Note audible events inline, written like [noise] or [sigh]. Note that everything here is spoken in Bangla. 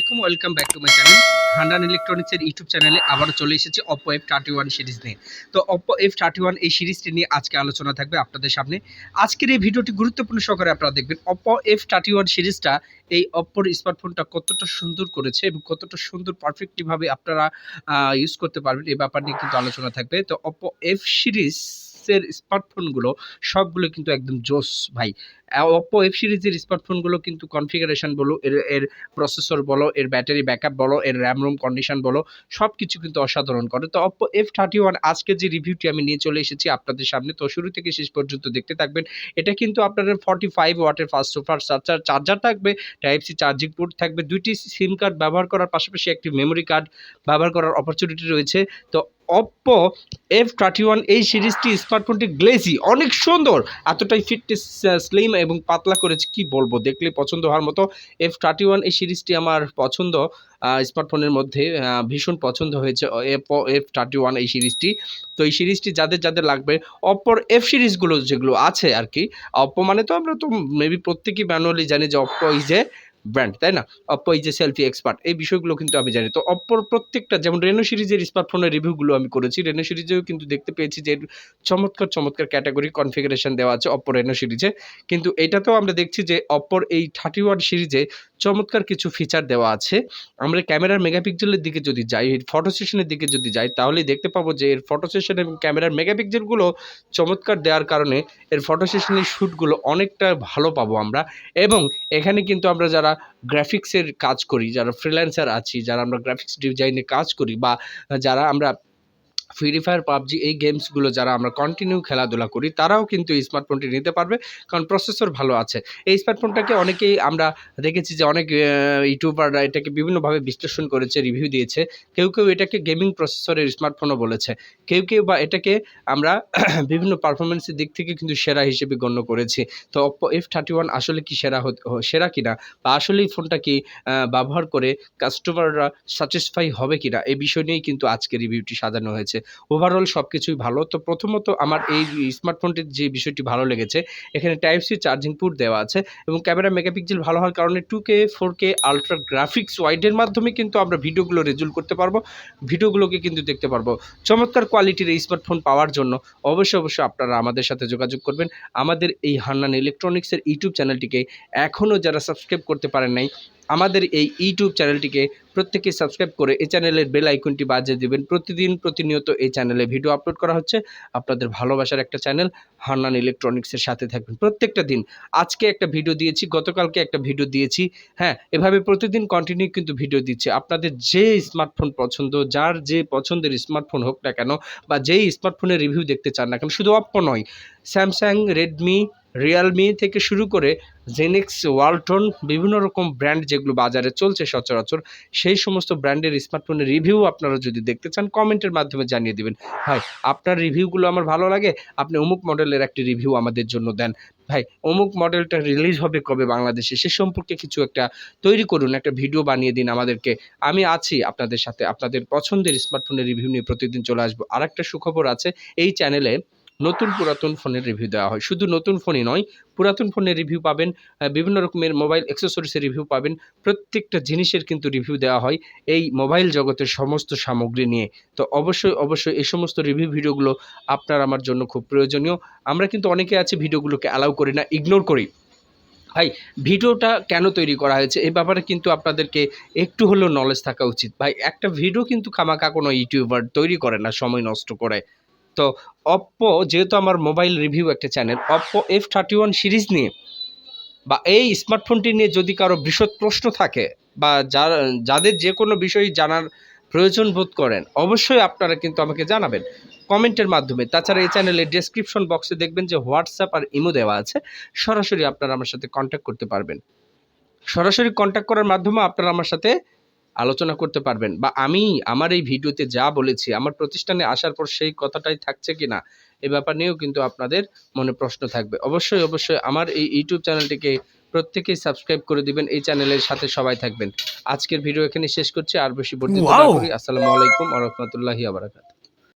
আলাইকুম welcome back to my channel হান্ডান ইলেকট্রনিক্সের ইউটিউব চ্যানেলে আবারও চলে এসেছি Oppo F thirty one series নিয়ে। তো অপো এফ থার্টি ওয়ান এই সিরিজটি নিয়ে আজকে আলোচনা থাকবে আপনাদের সামনে। আজকের এই ভিডিওটি গুরুত্বপূর্ণ সহকারে আপনারা দেখবেন অপো এফ থার্টি ওয়ান সিরিজটা এই অপ্পোর স্মার্টফোনটা কতটা সুন্দর করেছে এবং কতটা সুন্দর পারফেক্টলিভাবে আপনারা ইউজ করতে পারবেন, এই ব্যাপার নিয়ে কিন্তু আলোচনা থাকবে। তো অপো এফ সিরিজ এর স্মার্টফোনগুলো সবগুলো কিন্তু একদম জোস, ভাই। অপো এফ সিরিজের স্মার্টফোনগুলো কিন্তু কনফিগারেশন বলো, এর এর প্রসেসর বলো, এর ব্যাটারি ব্যাকআপ বলো, এর র্যাম রোম কন্ডিশন বলো সব কিছু কিন্তু অসাধারণ করে। তো অপো এফ থার্টি ওয়ান আজকে যে রিভিউটি আমি নিয়ে চলে এসেছি আপনাদের সামনে, তো শুরু থেকে শেষ পর্যন্ত দেখতে থাকবেন। এটা কিন্তু আপনাদের ফর্টি ফাইভ ওয়াটের ফার্স্ট সুপার চার্জার চার্জার থাকবে টাইপ সি চার্জিং পোর্ট থাকবে, দুইটি সিম কার্ড ব্যবহার করার পাশাপাশি একটি মেমোরি কার্ড ব্যবহার করার অপরচুনিটি রয়েছে। তো অপ্পো এফ থার্টি ওয়ান এই সিরিজটি স্মার্টফোনটি গ্লেজি অনেক সুন্দর। এতটাই ফিটনেস স্লিম এবং পাতলা করেছে, কি বলব? দেখলে পছন্দ হওয়ার মতো এফ থার্টি ওয়ান এই সিরিজটি আমার পছন্দ স্মার্টফোনের মধ্যে ভীষণ পছন্দ হয়েছে এপো এফ থার্টি ওয়ান এই সিরিজটি। তো এই সিরিজটি যাদের যাদের লাগবে অপ্পোর এফ সিরিজগুলো যেগুলো আছে আর কি অপ্পো মানে তো আমরা তো মেবি প্রত্যেকেই ম্যানুয়ালি জানি যে অপ্পো ইজ এ ব্র্যান্ড তাই না? Oppo is a selfie expert এই বিষয়গুলো কিন্তু আমি জানি। তো অপ্পোর প্রত্যেকটা, যেমন রেনো সিরিজের স্মার্টফোনের রিভিউগুলো আমি করেছি রেনো সিরিজেও কিন্তু দেখতে পেয়েছি যে চমৎকার চমৎকার ক্যাটাগরি কনফিগারেশন দেওয়া আছে অপ্পো রেনো সিরিজে কিন্তু এটাতেও আমরা দেখছি যে অপ্পোর এই থার্টি ওয়ান সিরিজে চমৎকার কিছু ফিচার দেওয়া আছে। আমরা ক্যামেরার মেগাপিক্সেলের দিকে যদি যাই ফটো সেশনের দিকে যদি যাই, তাহলেই দেখতে পাবো যে এর ফটো সেশন এবং ক্যামেরার মেগাপিক্সেলগুলো চমৎকার দেওয়ার কারণে এর ফটো সেশনের শ্যুটগুলো অনেকটা ভালো পাবো আমরা। এবং এখানে কিন্তু আমরা যারা গ্রাফিক্সের কাজ করি, যারা ফ্রিল্যান্সার আছি, যারা আমরা গ্রাফিক্স ডিজাইনে কাজ করি বা যারা আমরা ফ্রি ফায়ার পাবজি এই গেমসগুলো যারা আমরা কন্টিনিউ খেলাধুলা করি, তারাও কিন্তু এই স্মার্টফোনটি নিতে পারবে, কারণ প্রসেসর ভালো আছে। এই স্মার্টফোনটাকে অনেকেই আমরা দেখেছি যে অনেক ইউটিউবাররা এটাকে বিভিন্নভাবে বিশ্লেষণ করেছে রিভিউ দিয়েছে। কেউ কেউ এটাকে গেমিং প্রসেসরের স্মার্টফোনও বলেছে। কেউ কেউ বা এটাকে আমরা [clears throat] বিভিন্ন পারফরমেন্সের দিক থেকে কিন্তু সেরা হিসেবে গণ্য করেছি। তো অপ্পো এফ থার্টি ওয়ান আসলে কি সেরা সেরা কিনা? বা আসলেই ফোনটা কি ব্যবহার করে কাস্টমাররা স্যাটিসফাই হবে কিনা? এই বিষয় নিয়েই কিন্তু আজকে রিভিউটি সাজানো হয়েছে। ওভারঅল সব কিছুই ভালো। তো প্রথমত আমার এই স্মার্টফোনটির যে বিষয়টি ভালো লেগেছে, এখানে টাইপ সি চার্জিং পোর্ট দেওয়া আছে এবং ক্যামেরা মেগাপিক্সেল ভালো হওয়ার কারণে two K four K ultra graphics ওয়াইডের মাধ্যমে কিন্তু আমরা ভিডিওগুলো রেজুল করতে পারব, ভিডিওগুলোকে কিন্তু দেখতে পারব। চমৎকার কোয়ালিটির এই স্মার্টফোন পাওয়ার জন্য অবশ্যই অবশ্যই আপনারা আমাদের সাথে যোগাযোগ করবেন। আমাদের এই হান্নান ইলেকট্রনিক্সের ইউটিউব চ্যানেলটিকে এখনও যারা সাবস্ক্রাইব করতে পারেন নাই আমাদের এই ইউটিউব চ্যানেলটিকে প্রত্যেকে সাবস্ক্রাইব করে এই চ্যানেলের বেল আইকনটি বাজিয়ে দেবেন। প্রতিদিন প্রতিনিয়ত এই চ্যানেলে ভিডিও আপলোড করা হচ্ছে। আপনাদের ভালোবাসার একটা চ্যানেল হান্নান ইলেকট্রনিক্সের সাথে থাকবেন। প্রত্যেকটা দিন। আজকে একটা ভিডিও দিয়েছি, গতকালকে একটা ভিডিও দিয়েছি। হ্যাঁ এভাবে প্রতিদিন কন্টিনিউ কিন্তু ভিডিও দিচ্ছে। আপনাদের যে স্মার্টফোন পছন্দ, যার যে পছন্দের স্মার্টফোন হোক না কেন, বা যেই স্মার্টফোনের রিভিউ দেখতে চান না কেন, শুধু অপ্পো নয় স্যামসাং রেডমি রিয়েলমি থেকে শুরু করে জেনেক্স ওয়ালটন বিভিন্ন রকম ব্র্যান্ড যেগুলো বাজারে চলছে সচরাচর, সেই সমস্ত ব্র্যান্ডের স্মার্টফোনের রিভিউ আপনারা যদি দেখতে চান কমেন্টের মাধ্যমে জানিয়ে দেবেন। ভাই, আপনার রিভিউগুলো আমার ভালো লাগে, আপনি অমুক মডেলের একটি রিভিউ আমাদের জন্য দেন। ভাই, অমুক মডেলটা রিলিজ হবে কবে বাংলাদেশে, সে সম্পর্কে কিছু একটা তৈরি করুন, একটা ভিডিও বানিয়ে দিন আমাদেরকে। আমি আছি আপনাদের সাথে, আপনাদের পছন্দের স্মার্টফোনের রিভিউ নিয়ে প্রতিদিন চলে আসব। আর একটা সুখবর আছে, এই চ্যানেলে নতুন পুরাতন ফোনের রিভিউ দেওয়া হয়। শুধু নতুন ফোনই নয়, পুরাতন ফোনের রিভিউ পাবেন বিভিন্ন রকমের মোবাইল অ্যাক্সেসরিজের রিভিউ পাবেন, প্রত্যেকটা জিনিসের কিন্তু রিভিউ দেওয়া হয় এই মোবাইল জগতের সমস্ত সামগ্রী নিয়ে। তো অবশ্যই অবশ্যই এই সমস্ত রিভিউ ভিডিওগুলো আপনার আমার জন্য খুব প্রয়োজনীয়। আমরা কিন্তু অনেকে আছে ভিডিওগুলোকে অ্যালাউ করি না ইগনোর করি। ভাই, ভিডিওটা কেন তৈরি করা হয়েছে? এই ব্যাপারে কিন্তু আপনাদেরকে একটু হলেও নলেজ থাকা উচিত। ভাই, একটা ভিডিও কিন্তু খামাকা কোনো ইউটিউবার তৈরি করে না, সময় নষ্ট করে। তো অপ্পো যেহেতু আমার মোবাইল রিভিউ একটা channel Oppo F thirty one series নিয়ে বা এই স্মার্টফোনটি নিয়ে যদি কারও বৃহৎ প্রশ্ন থাকে বা যার, যাদের যে কোনো বিষয় জানার প্রয়োজন বোধ করেন, অবশ্যই আপনারা কিন্তু আমাকে জানাবেন কমেন্টের মাধ্যমে। তাছাড়া এই চ্যানেলের ডেসক্রিপশন বক্সে দেখবেন যে হোয়াটসঅ্যাপ আর ইমো দেওয়া আছে। সরাসরি আপনারা আমার সাথে কন্ট্যাক্ট করতে পারবেন। সরাসরি কন্ট্যাক্ট করার মাধ্যমে আপনারা আমার সাথে আলোচনা করতে পারবেন বা আমি আমার এই ভিডিওতে যা বলেছি আমার প্রতিষ্ঠানে আসার পর সেই কথাটাই থাকছে কি না এ ব্যাপার নিয়েও কিন্তু আপনাদের মনে প্রশ্ন থাকবে। অবশ্যই অবশ্যই আমার এই ইউটিউব চ্যানেলটিকে প্রত্যেকেই সাবস্ক্রাইব করে দিবেন এই চ্যানেলের সাথে সবাই থাকবেন। আজকের ভিডিও এখানে শেষ করছি আর বেশি! করি। আসসালামু আলাইকুম আ রহমতুল্লাহি